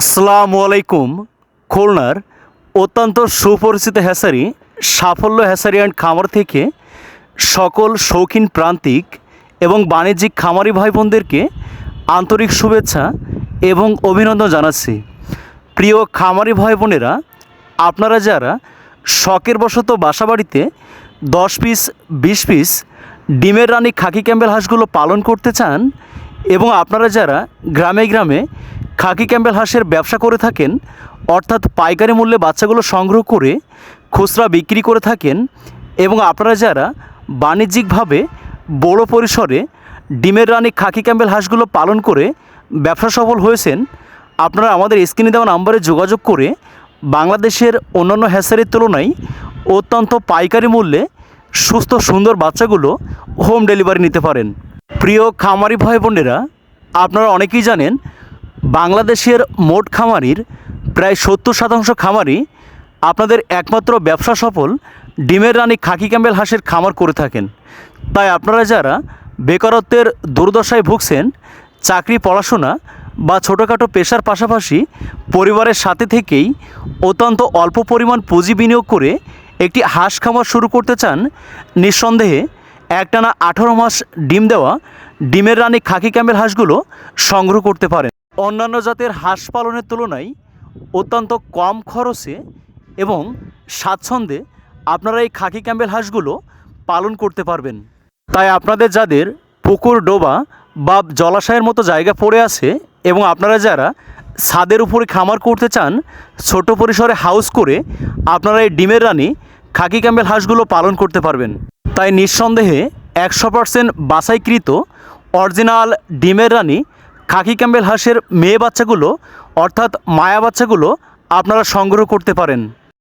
আসসালামু আলাইকুম, খুলনার অত্যন্ত সুপরিচিত হ্যাসারি, সাফল্য হ্যাসারি অ্যান্ড খামার থেকে সকল শৌখিন প্রান্তিক এবং বাণিজ্যিক খামারি ভাই বোনদেরকে আন্তরিক শুভেচ্ছা এবং অভিনন্দন জানাচ্ছি। প্রিয় খামারি ভাই বোনেরা আপনারা যারা শখের বশত বাসাবাড়িতে দশ পিস, বিশ পিস ডিমের রানী খাকি ক্যাম্বেল হাঁসগুলো পালন করতে চান এবং আপনারা যারা গ্রামে গ্রামে খাকি ক্যাম্বেল হাঁসের ব্যবসা করে থাকেন, অর্থাৎ পাইকারি মূল্যে বাচ্চাগুলো সংগ্রহ করে খুচরা বিক্রি করে থাকেন এবং আপনারা যারা বাণিজ্যিকভাবে বড় পরিসরে ডিমের রানী খাকি ক্যাম্বেল হাঁসগুলো পালন করে ব্যবসা সফল হয়েছেন, আপনারা আমাদের স্ক্রিনে দেওয়া নাম্বারে যোগাযোগ করে বাংলাদেশের অন্যান্য হ্যাসারির তুলনায় অত্যন্ত পাইকারি মূল্যে সুস্থ সুন্দর বাচ্চাগুলো হোম ডেলিভারি নিতে পারেন। প্রিয় খামারি ভাই বোনেরা, আপনারা অনেকেই জানেন বাংলাদেশের মোট খামারির প্রায় সত্তর শতাংশ খামারি আপনাদের একমাত্র ব্যবসা সফল ডিমের রানী খাকি ক্যাম্বেল হাঁসের খামার করে থাকেন। তাই আপনারা যারা বেকারত্বের দুর্দশায় ভুগছেন, চাকরি, পড়াশোনা বা ছোটোখাটো পেশার পাশাপাশি পরিবারের সাথে থেকেই অত্যন্ত অল্প পরিমাণ পুঁজি বিনিয়োগ করে একটি হাঁস খামার শুরু করতে চান, নিঃসন্দেহে একটানা আঠারো মাস ডিম দেওয়া ডিমের রানী খাকি ক্যাম্বেল হাঁসগুলো সংগ্রহ করতে পারেন। অন্যান্য জাতের হাঁস পালনের তুলনায় অত্যন্ত কম খরচে এবং স্বাচ্ছন্দ্যে আপনারা এই খাকি ক্যাম্বেল হাঁসগুলো পালন করতে পারবেন। তাই আপনাদের যাদের পুকুর, ডোবা বা জলাশয়ের মতো জায়গা পড়ে আছে এবং আপনারা যারা ছাদের উপরে খামার করতে চান, ছোট পরিসরে হাউস করে আপনারা এই ডিমের রানী খাকি ক্যাম্বেল হাঁসগুলো পালন করতে পারবেন। তাই নিঃসন্দেহে একশো পার্সেন্ট বাছাইকৃত অরিজিনাল ডিমের রানী খাকি ক্যাম্বেল হাঁসের মেয়ে বাচ্চাগুলো অর্থাৎ মায়া বাচ্চাগুলো আপনারা সংগ্রহ করতে পারেন।